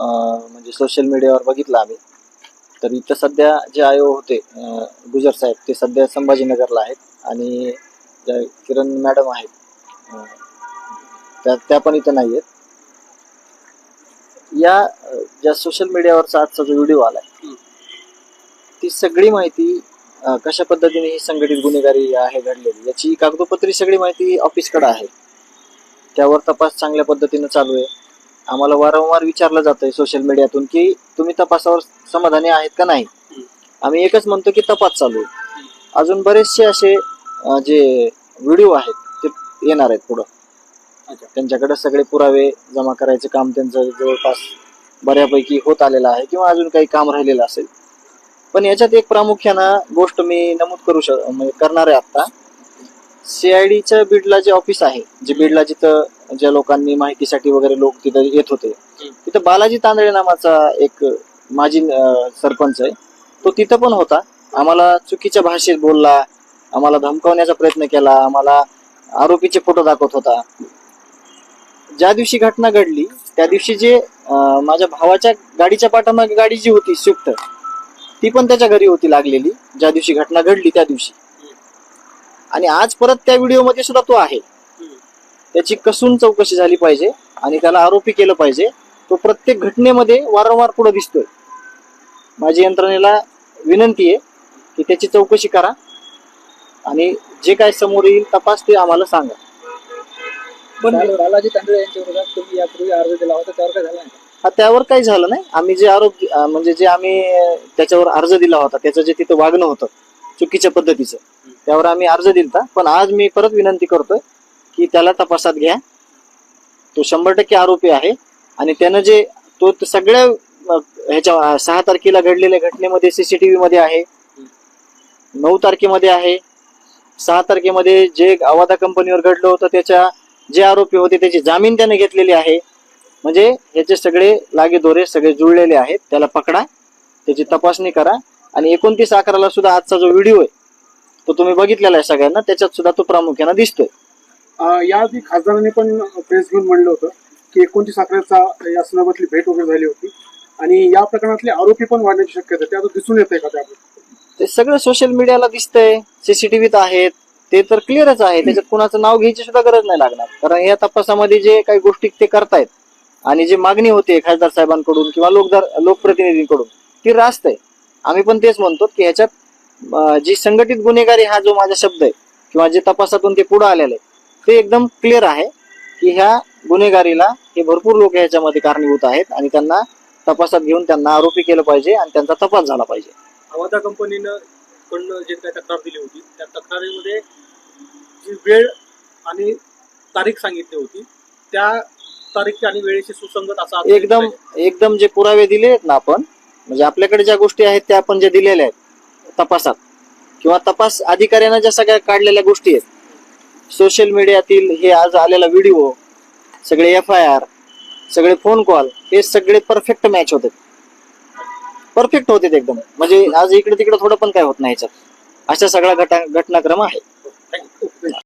म्हणजे सोशल मीडियावर बघितलं आम्ही. तर इथं सध्या जे आयो होते गुजर साहेब ते सध्या संभाजीनगरला आहेत आणि ज्या किरण मॅडम आहेत त्या त्या पण इथं नाही आहेत. या ज्या सोशल मीडियावरचा आजचा जो व्हिडिओ आलाय ती सगळी माहिती कशा पद्धतीने ही संघटित गुन्हेगारी आहे घडलेली याची कागदोपत्री सगळी माहिती ऑफिसकडे आहे. त्यावर तपास चांगल्या पद्धतीनं चालू आहे. आम्हाला वारंवार विचारलं जातंय सोशल मीडियातून की तुम्ही तपासावर समाधानी आहेत का नाही? आम्ही एकच म्हणतो की तपास चालू आहे. अजून बरेचसे असे जे व्हिडिओ आहेत ते येणार आहेत पुढं. अच्छा. त्यांच्याकडे सगळे पुरावे जमा करायचे काम त्यांचं जवळपास बऱ्यापैकी होत आलेलं आहे किंवा अजून काही काम राहिलेलं असेल. पण याच्यात एक प्रामुख्यानं गोष्ट मी नमूद करू शक म्हणजे करणार आहे आता सीआयडीच्या बीडला जे ऑफिस आहे जे बीडला जिथं ज्या लोकांनी माहितीसाठी वगैरे लोक तिथं येत होते तिथं बालाजी तांदळे नावाचा एक माजी सरपंच आहे. तो तिथं पण होता. आम्हाला चुकीच्या भाषेत बोलला आम्हाला धमकावण्याचा प्रयत्न केला आम्हाला आरोपीचे फोटो दाखवत होता. ज्या दिवशी घटना घडली त्या दिवशी जे माझ्या भावाच्या गाडीच्या पाठीमागे गाडी जी होती स्विफ्ट ती पण त्याच्या घरी होती लागलेली. ज्या दिवशी घटना घडली त्या दिवशी. आणि आज परत त्या व्हिडिओमध्ये सुद्धा तो आहे. त्याची कसून चौकशी झाली पाहिजे आणि त्याला आरोपी केलं पाहिजे. तो प्रत्येक घटनेमध्ये वारंवार पुढे दिसतोय. माझी यंत्रणेला विनंती आहे की त्याची चौकशी करा आणि जे काय समोर येईल तपास ते आम्हाला सांगा. पण बालाजी तांदळे यांच्या विरोधात तुम्ही यापूर्वी अर्ज दिला होता त्यावर काय झालं नाही? हा त्यावर काही झालं नाही. आम्ही जे आरोप म्हणजे जे आम्ही त्याच्यावर अर्ज दिला होता त्याचं जे तिथं वागणं होतं चुकीच्या पद्धतीचं. त्यावर आम्ही अर्ज दिलता. पण आज मी परत विनंती करतोय की त्याला तपासात घ्या. तो शंभर टक्के आरोपी आहे. आणि त्यानं जे तो सगळ्या ह्याच्या सहा तारखेला घडलेल्या घटनेमध्ये सीसीटीव्ही मध्ये आहे. नऊ तारखेमध्ये आहे. सहा तारखेमध्ये जे अवादा कंपनीवर घडलं होतं त्याच्या जे आरोपी होते त्याची जामीन त्याने घेतलेली आहे. म्हणजे ह्याचे सगळे लागे दोरे सगळे जुळलेले आहेत. त्याला पकडा. त्याची तपासणी करा. आणि एकोणतीस अकराला सुद्धा आजचा जो व्हिडिओ आहे तो तुम्ही बघितलेला आहे सगळ्यांना त्याच्यात सुद्धा तो प्रामुख्याने दिसतोय. याआधी खासदारांनी पण प्रेस घेऊन म्हणलं होतं की एकोणतीस अकराचा या संदर्भातली भेट वगैरे झाली होती. आणि या प्रकरणातले आरोपी पण वाढण्याची शक्यता ते आता दिसून येत आहे का त्यामध्ये ते सगळं सोशल मीडियाला दिसतंय सीसीटीव्हीत आहेत ते तर क्लिअरच आहे. त्याच्यात कुणाचं नाव घ्यायची सुद्धा गरज नाही लागणार. कारण या तपासामध्ये जे काही गोष्टी ते करतायत आणि जे मागणी होते खासदार साहेबांकडून किंवा लोकदार लोकप्रतिनिधींकडून ती रास्त आहे. आम्ही पण तेच म्हणतो की ह्याच्यात जी संघटित गुन्हेगारी हा जो माझा शब्द आहे किंवा जे तपासातून ते पुढे आलेलं आहे ते एकदम क्लिअर आहे की ह्या गुन्हेगारीला हे भरपूर लोक ह्याच्यामध्ये कारणीभूत आहेत आणि त्यांना तपासात घेऊन त्यांना आरोपी केलं पाहिजे आणि त्यांचा तपास झाला पाहिजे. अवादा कंपनीनं कडनं जे काही तक्रार दिली होती त्या तक्रारीमध्ये जी वेळ आणि तारीख सांगितली होती त्या तारीख आणि वेळेशी सुसंगत असा एकदम एकदम जे पुरावे दिले आहेत ना आपण म्हणजे आपल्याकडे ज्या गोष्टी आहेत त्या आपण जे दिलेल्या आहेत तपासात. किंवा तपास अधिकाऱ्यांना ज्या सगळ्या काढलेल्या गोष्टी आहेत सोशल मीडियातील हे आज आलेला व्हिडिओ सगळे एफ आय आर सगळे फोन कॉल हे सगळे परफेक्ट मॅच होते. परफेक्ट होते एकदम. म्हणजे आज इकडे तिकडे थोडं पण काय होत नाही अशा सगळा घटा घटनाक्रम आहे